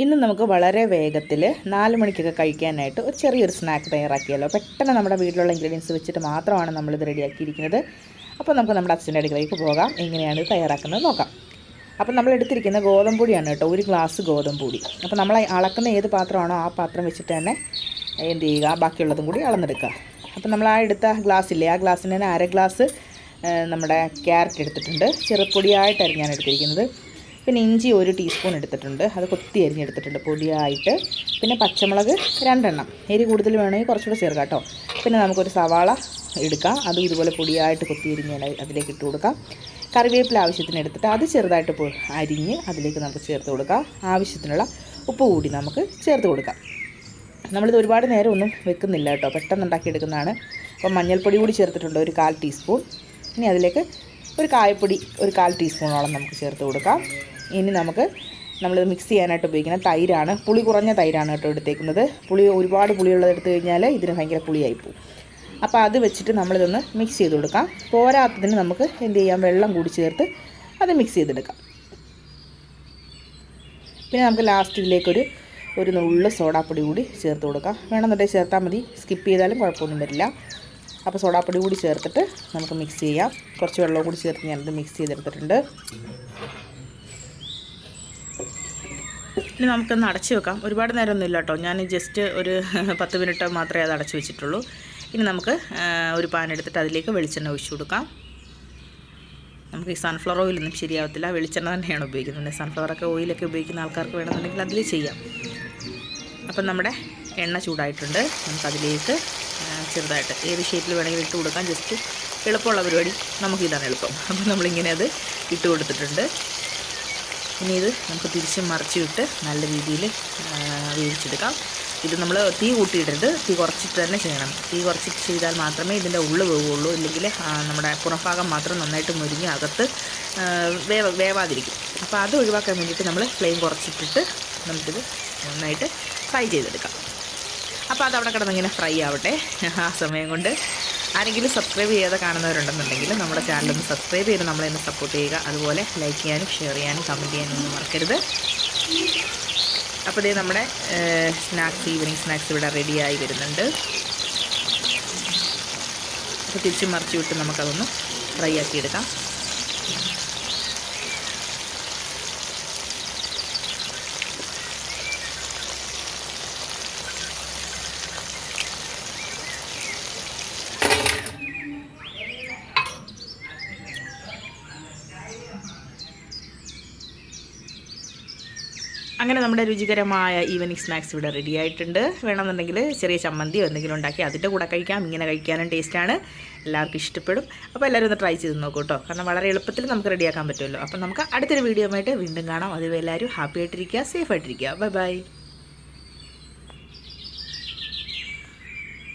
ഇന്ന് നമുക്ക് വളരെ വേഗത്തിൽ നാല് മണിക്കൊക്കെ കഴിക്കാനായിട്ട് ഒരു ചെറിയൊരു സ്നാക്ക് തയ്യാറാക്കിയല്ലോ പെട്ടെന്ന് നമ്മുടെ വീട്ടിലുള്ള ഇൻഗ്രീഡിയൻസ് വെച്ചിട്ട് മാത്രമാണ് നമ്മളിത് റെഡിയാക്കിയിരിക്കുന്നത് അപ്പോൾ നമുക്ക് നമ്മുടെ അച്ഛന്റെ അടുക്കളയിലേക്ക് പോകാം. എങ്ങനെയാണ് ഇത് തയ്യാറാക്കുന്നത് നോക്കാം. അപ്പോൾ നമ്മൾ എടുത്തിരിക്കുന്ന ഗോതമ്പ് പൊടിയാണ് കേട്ടോ ഒരു ഗ്ലാസ് ഗോതമ്പ് പൊടി അപ്പോൾ നമ്മൾ അളക്കുന്ന ഏത് പാത്രമാണോ ആ പാത്രം വെച്ചിട്ട് തന്നെ എന്ത് ചെയ്യുക? ബാക്കിയുള്ളതും കൂടി അളന്നെടുക്കുക. അപ്പോൾ നമ്മൾ ആ എടുത്ത ഗ്ലാസ്സില്ലേ ആ ഗ്ലാസ്സിന് തന്നെ അര ഗ്ലാസ് നമ്മുടെ ക്യാരറ്റ് എടുത്തിട്ടുണ്ട്. ചെറുപ്പൊടിയായിട്ടായിരുന്നു ഞാൻ എടുത്തിരിക്കുന്നത്. പിന്നെ ഇഞ്ചി ഒരു ടീസ്പൂൺ എടുത്തിട്ടുണ്ട്. അത് കൊത്തി അരിഞ്ഞെടുത്തിട്ടുണ്ട് പൊടിയായിട്ട്. പിന്നെ പച്ചമുളക് രണ്ടെണ്ണം. എരി കൂടുതൽ വേണമെങ്കിൽ കുറച്ചുകൂടെ ചേർക്കാം കേട്ടോ. പിന്നെ നമുക്കൊരു സവാള എടുക്കാം. അതും ഇതുപോലെ പൊടിയായിട്ട് കൊത്തി അരിഞ്ഞ് അതിലേക്ക് ഇട്ട് കൊടുക്കാം. കറിവേപ്പില ആവശ്യത്തിന് എടുത്തിട്ട് അത് ചെറുതായിട്ട് അരിഞ്ഞ് അതിലേക്ക് നമുക്ക് ചേർത്ത് കൊടുക്കാം. ആവശ്യത്തിനുള്ള ഉപ്പ് കൂടി നമുക്ക് ചേർത്ത് കൊടുക്കാം. നമ്മളിത് ഒരുപാട് നേരം ഒന്നും വെക്കുന്നില്ല കേട്ടോ. പെട്ടെന്ന് ഉണ്ടാക്കിയെടുക്കുന്നതാണ്. അപ്പം മഞ്ഞൾപ്പൊടി കൂടി ചേർത്തിട്ടുണ്ട് ഒരു കാൽ ടീസ്പൂൺ. ഇനി അതിലേക്ക് ഒരു കായപ്പൊടി ഒരു കാൽ ടീസ്പൂണോളം നമുക്ക് ചേർത്ത് കൊടുക്കാം. ഇനി നമുക്ക് നമ്മൾ മിക്സ് ചെയ്യാനായിട്ട് ഉപയോഗിക്കുന്ന തൈരാണ്. പുളി കുറഞ്ഞ തൈരാണ് കേട്ടോ എടുത്തേക്കുന്നത്. പുളി ഒരുപാട് പുളിയുള്ളത് എടുത്തു കഴിഞ്ഞാൽ ഇതിന് ഭയങ്കര പുളിയായി പോകും അപ്പോൾ അത് വെച്ചിട്ട് നമ്മളിതൊന്ന് മിക്സ് ചെയ്ത് കൊടുക്കാം. പോരാത്തതിന് നമുക്ക് എന്ത് ചെയ്യാം? വെള്ളം കൂടി ചേർത്ത് അത് മിക്സ് ചെയ്തെടുക്കാം. പിന്നെ നമുക്ക് ലാസ്റ്റിലേക്കൊരു ഒരു നുള്ളു സോഡാപ്പൊടി കൂടി ചേർത്ത് കൊടുക്കാം. വേണമെന്നുണ്ടെങ്കിൽ ചേർത്താൽ മതി. സ്കിപ്പ് ചെയ്താലും കുഴപ്പമൊന്നും വരില്ല. അപ്പോൾ സോഡാപ്പൊടി കൂടി ചേർത്തിട്ട് നമുക്ക് മിക്സ് ചെയ്യാം. കുറച്ച് വെള്ളം കൂടി ചേർത്ത് ഞാനത് മിക്സ് ചെയ്തെടുത്തിട്ടുണ്ട്. ഇനി നമുക്കൊന്ന് അടച്ച് വെക്കാം. ഒരുപാട് നേരമൊന്നും ഇല്ല കേട്ടോ. ഞാൻ ജസ്റ്റ് ഒരു പത്ത് മിനിറ്റ് മാത്രമേ അത് അടച്ച് വെച്ചിട്ടുള്ളൂ. ഇനി നമുക്ക് ഒരു പാൻ എടുത്തിട്ട് അതിലേക്ക് വെളിച്ചെണ്ണ ഒഴിച്ചു കൊടുക്കാം. നമുക്ക് ഈ സൺഫ്ലവർ ഓയിലൊന്നും ശരിയാവത്തില്ല. വെളിച്ചെണ്ണ തന്നെയാണ് ഉപയോഗിക്കുന്നത്. സൺഫ്ലവറൊക്കെ ഓയിലൊക്കെ ഉപയോഗിക്കുന്ന ആൾക്കാർക്ക് വേണമെന്നുണ്ടെങ്കിൽ അതിൽ ചെയ്യാം. അപ്പം നമ്മുടെ എണ്ണ ചൂടായിട്ടുണ്ട്. നമുക്കതിലേക്ക് ചെറുതായിട്ട് ഏത് ഷേപ്പിൽ വേണമെങ്കിലും ഇട്ട് കൊടുക്കാം. ജസ്റ്റ് എളുപ്പമുള്ള പരിപാടി. നമുക്കിതാണ് എളുപ്പം. അപ്പം നമ്മളിങ്ങനെ അത് ഇട്ട് കൊടുത്തിട്ടുണ്ട്. ഇനി ഇത് നമുക്ക് തിരിച്ച് മറിച്ച് വിട്ട് നല്ല രീതിയിൽ വേവിച്ചെടുക്കാം. ഇത് നമ്മൾ തീ കൂട്ടിയിടരുത്. തീ കുറച്ചിട്ട് തന്നെ ചെയ്യണം. തീ കുറച്ചിട്ട് ചെയ്താൽ മാത്രമേ ഇതിന്റെ ഉള്ളു വേവുള്ളൂ. ഇല്ലെങ്കിൽ നമ്മുടെ പുറംഭാഗം മാത്രം നന്നായിട്ട് മുരിഞ്ഞ് അകത്ത് വേവ വേവാതിരിക്കും. അപ്പോൾ അത് ഒഴിവാക്കാൻ വേണ്ടിയിട്ട് നമ്മൾ ഫ്ലെയിം കുറച്ചിട്ടിട്ട് നമുക്കിത് നന്നായിട്ട് ഫ്രൈ ചെയ്തെടുക്കാം. അപ്പോൾ അത് അവിടെ കിടന്ന് ഫ്രൈ ആവട്ടെ ആ സമയം കൊണ്ട്. ആരെങ്കിലും സബ്സ്ക്രൈബ് ചെയ്യാതെ കാണുന്നവരുണ്ടെന്നുണ്ടെങ്കിൽ നമ്മുടെ ചാനൽ ഒന്ന് സബ്സ്ക്രൈബ് ചെയ്ത് നമ്മളെ ഒന്ന് സപ്പോർട്ട് ചെയ്യുക. അതുപോലെ ലൈക്ക് ചെയ്യാനും ഷെയർ ചെയ്യാനും കമന്റ് ചെയ്യാനും ഒന്നും മറക്കരുത്. അപ്പോൾ ഇതേ നമ്മുടെ സ്നാക്സ് ഈവനിങ് സ്നാക്സ് ഇവിടെ റെഡിയായി വരുന്നുണ്ട്. അപ്പോൾ തിരിച്ച് മറിച്ച് വിട്ട് നമുക്കതൊന്ന് ഫ്രൈ ആക്കി അങ്ങനെ നമ്മുടെ രുചികരമായ ഈവനിങ് സ്നാക്സ് ഇവിടെ റെഡി ആയിട്ടുണ്ട്. വേണമെന്നുണ്ടെങ്കിൽ ചെറിയ ചമ്മന്തിയോ എന്തെങ്കിലും ഉണ്ടാക്കി അതിന്റെ കൂടെ കഴിക്കാം. ഇങ്ങനെ കഴിക്കാനും ടേസ്റ്റാണ് എല്ലാവർക്കും ഇഷ്ടപ്പെടും. അപ്പോൾ എല്ലാവരും ഒന്ന് ട്രൈ ചെയ്ത് നോക്കൂ കേട്ടോ കാരണം വളരെ എളുപ്പത്തിൽ നമുക്ക് റെഡിയാക്കാൻ പറ്റുമല്ലോ. അപ്പോൾ നമുക്ക് അടുത്തൊരു വീഡിയോ ആയിട്ട് വീണ്ടും കാണാം. അതുവരെ എല്ലാവരും ഹാപ്പി ആയിട്ടിരിക്കുക സേഫ് ആയിട്ടിരിക്കുക. Bye bye